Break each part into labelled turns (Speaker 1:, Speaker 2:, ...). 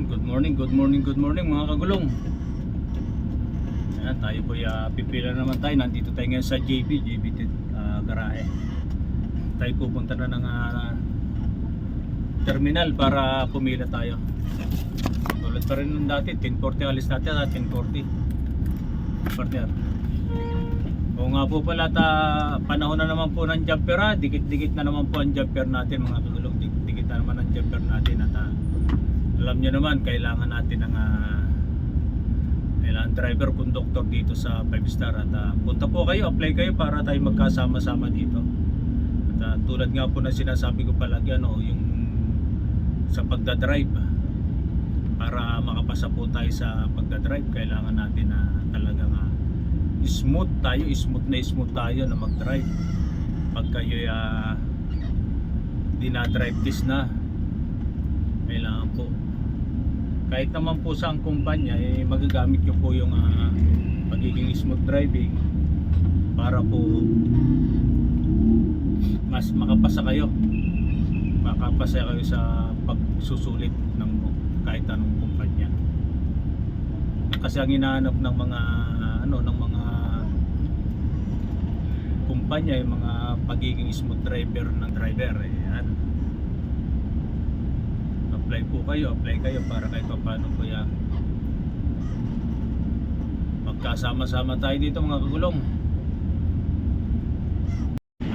Speaker 1: Ayan, good morning, good morning, good morning mga kagulong. Ayan, tayo po uh, pipila naman tayo. Nandito tayo ngayon sa JB, JB uh, Garahe. Tayo pupunta na ng ah, terminal para pumila tayo. Tulad pa rin nung dati, 10.40 alis natin at 10.40. Partner. O nga po pala ta, panahon na naman po ng jumper ha. Dikit-dikit na naman po ang jumper natin mga kagulong. Dik- Dikit na naman ang jumper natin at ah, alam nyo naman kailangan natin ng ah, kailangan driver conductor dito sa 5 star at ah, punta po kayo apply kayo para tayo magkasama-sama dito. At ah, tulad nga po na sinasabi ko palagi ano yung sa pagdadrive para makapasa po tayo sa pagdadrive kailangan natin na talagang ah, smooth tayo smooth na smooth tayo na mag-drive. Pag kayo uh, dinadrive test na kailangan po kahit naman po sa ang kumpanya eh, magagamit nyo po yung ah, pagiging smooth driving para po mas makapasa kayo. Makapasa kayo sa pagsusulit ng kahit anong kumpanya. Kasi ang hinahanap ng mga ano ng mga kumpanya yung mga pagiging smooth driver ng driver eh, yan apply po kayo, apply kayo para kahit pa paano yan magkasama-sama tayo dito mga kagulong.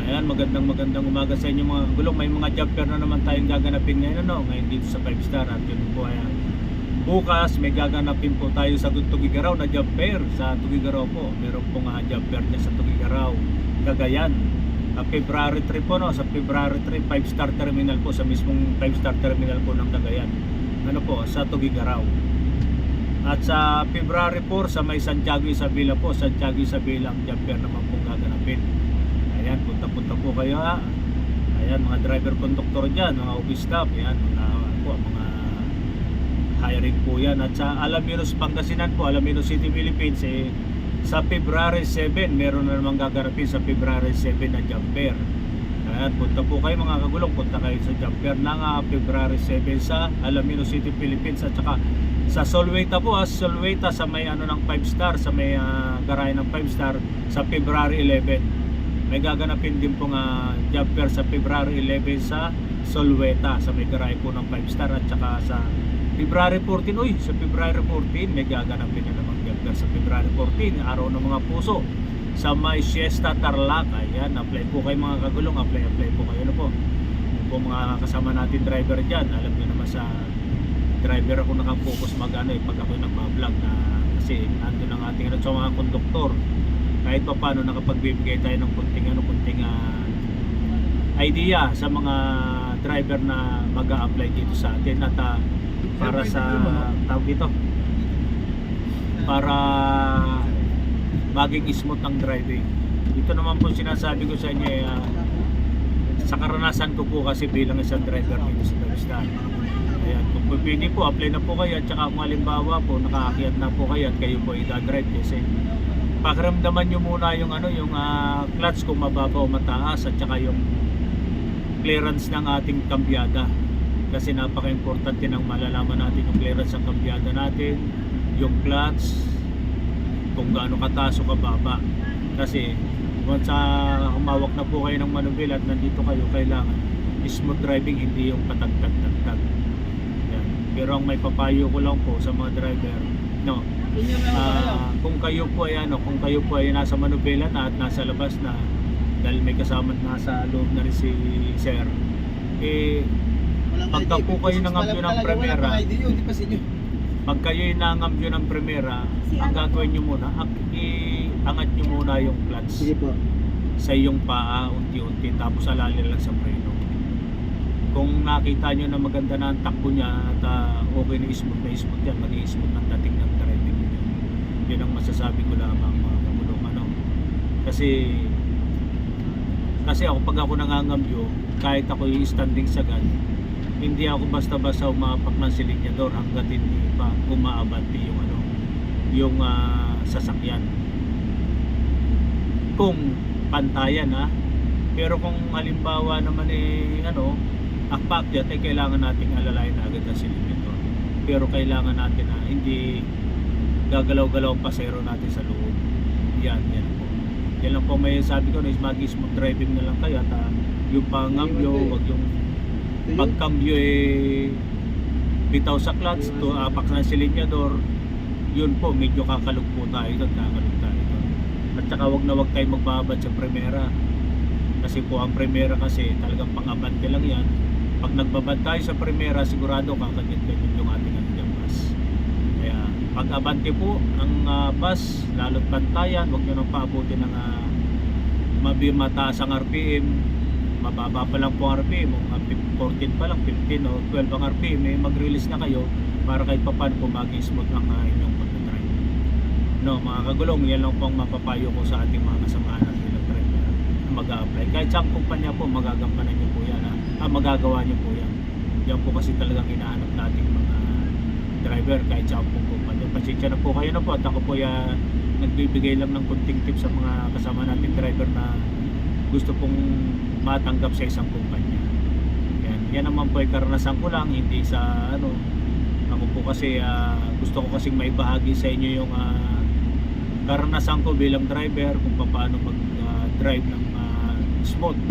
Speaker 1: Ayan magandang magandang umaga sa inyo mga kagulong. May mga job fair na naman tayong gaganapin ngayon ano? Ngayon dito sa 5 star at yun po ayan. Bukas may gaganapin po tayo sa Tugigaraw na job fair sa Tugigaraw po. Meron po nga job fair niya sa Tugigaraw Cagayan sa February 3 po no? Sa February 3 5 star terminal po sa mismong 5 star terminal po ng Cagayan. Ano po? Sa Tugigaraw. At sa February 4 sa may Santiago Isabela po. Santiago Isabela ang job fair naman po gaganapin. Ayan punta punta po kayo ha? Ayan mga driver conductor dyan mga office staff. Ayan mga, po, mga hiring po yan. At sa Alaminos Pangasinan po Alaminos City Philippines eh, sa February 7 meron na namang gaganapin sa February 7 na jumper. Ayan, punta po kayo mga kagulong punta kayo sa jumper ng ah, February 7 sa Alaminos City Philippines. At saka sa Solweta po ah, Solweta sa may ano ng 5 star sa may ah, garahe ng 5 star sa February 11 may gaganapin din po nga jumper sa February 11 sa Solweta sa may garahe po ng 5 star. At saka sa February 14 uy sa February 14 may gaganapin na namang jumper sa February 14 araw ng mga puso. Sa may Siesta Tarlac ayan apply po kayo mga kagulong apply apply po kayo ano po? Yung po mga kasama natin driver dyan. Alam niyo naman sa driver ako nakafocus mag ano eh pag ako nagbablog na kasi nandun ang ating ano sa mga konduktor. Kahit pa paano nakapagbibigay tayo ng kunting ano kunting ah, idea sa mga driver na mag apply dito sa atin. At ah, para sa tawag dito para maging smooth ang driving. Ito naman po sinasabi ko sa inyo ah, sa karanasan ko po kasi bilang isang driver dito sa Pakistan ayan kung pwede po apply na po kayo. At saka kung halimbawa po nakaakyat na po kayo at kayo po i-drive kasi pakiramdaman nyo muna yung ano yung ah, clutch kung mababa o mataas. At saka yung clearance ng ating kambyada. Kasi napaka-importante ng malalaman natin yung clearance ng kambyada natin yung clutch kung gaano kataas o kababa. Kasi once uh, humawak na po kayo ng manubil at nandito kayo kailangan smooth driving hindi yung patagtag-tagtag. Yan. pero ang may papayo ko lang po sa mga driver no Ah, kung kayo po ay ano, kung kayo po ay nasa manubela na at nasa labas na dahil may kasama nasa loob na rin si Sir eh pagka po kayo nangambyo ng Primera pag kayo nangambyo ng Primera ang gagawin nyo muna iangat nyo muna yung clutch
Speaker 2: Sige po.
Speaker 1: sa iyong paa unti-unti tapos alalin lang sa preno. Kung nakita nyo na maganda na ang takbo niya at ah, okay na smooth na smooth yan maging smooth ang dating ng driving niya. Yun ang masasabi ko lamang mga kamulong ano? Kasi kasi ako pag ako nangangambyo kahit ako yung standing sagad hindi ako basta-basta umapak ng silinyador hanggat hindi pa umaabante yung ano yung ah, sasakyan kung pantayan ha pero kung halimbawa naman eh ano akpakyat eh kailangan nating alalayan na agad ang silinyador pero kailangan natin na hindi gagalaw-galaw ang pasero natin sa loob. Yan, yan po. Yan lang po may sabi ko is mag-smooth driving na lang kayo at ah, yung pangambyo, wag yung pagkambyo eh bitaw sa clutch to apak ng silinyador. Yun po medyo kakalog po tayo doon kakalog tayo doon. At saka wag na wag tayo magbabad sa primera. Kasi po ang primera kasi talagang pangabante lang yan. Pag nagbabad tayo sa primera sigurado kakagit-gagit yung ating andiyan bus. Kaya pag abante po ang ah, bus lalo't bantayan wag nyo nang paabutin ng uh, mataas ang RPM mababa pa lang po ang RPM mga 14 pa lang 15 o 12 ang RPM eh, mag-release na kayo para kahit pa paano po maging smooth ang uh, inyong pag-drive no mga kagulong yan lang po ang mapapayo ko sa ating mga kasamahan na driver na mag-a-apply. Kahit sa kumpanya po magagampanan nyo po yan ah, ah, magagawa nyo po yan. Yan po kasi talagang hinahanap nating mga driver kahit sa pong kumpanya. Pasensya na po kayo na po at ako po ya, nagbibigay lang ng kunting tips sa mga kasama nating driver na gusto pong matanggap sa isang kumpanya. Yan, yan naman po ay karanasan ko lang, hindi sa ano, ako po kasi ah, gusto ko kasing maibahagi sa inyo yung ah, karanasan ko bilang driver kung paano mag-drive ng ah, smooth.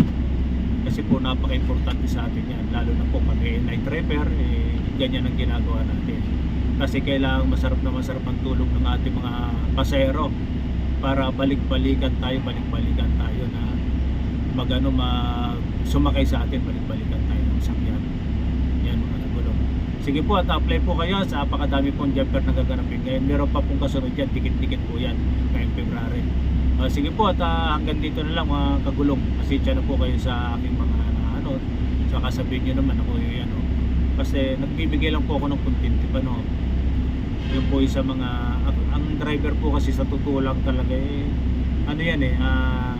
Speaker 1: Kasi po napaka-importante sa atin yan, lalo na po kami night driver, eh, ganyan ang ginagawa natin. Kasi kailangan masarap na masarap ang tulog ng ating mga pasahero para balik-balikan tayo, balik-balikan magano mag sumakay sa atin balik-balikan tayo ng sakyan. Yan mga kagulong sige po at apply po kayo sa apakadami pong jumper na gaganapin ngayon. Meron pa pong kasunod yan dikit-dikit po yan ngayong February. Ah, sige po at ah, hanggang dito na lang mga kagulong. Pasensya na po kayo sa aking mga ano saka sabihin nyo naman ako yung ano. Kasi nagbibigay lang po ako ng content tip ano yun po yung mga ang, driver po kasi sa totoo lang talaga eh ano yan eh ah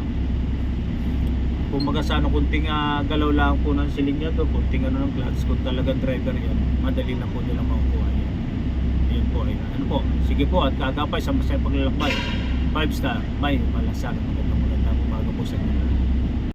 Speaker 1: kumbaga sa ano, kunting ah, galaw lang po ng silinyador, kunting ano ng clutch, kung talagang driver yan, madali na po nila makukuha yan. Yun po, eh. ano po, sige po, at kagapay sa masaya paglalakbay, 5 star, may malasal, magandang magandang umaga po sa inyo.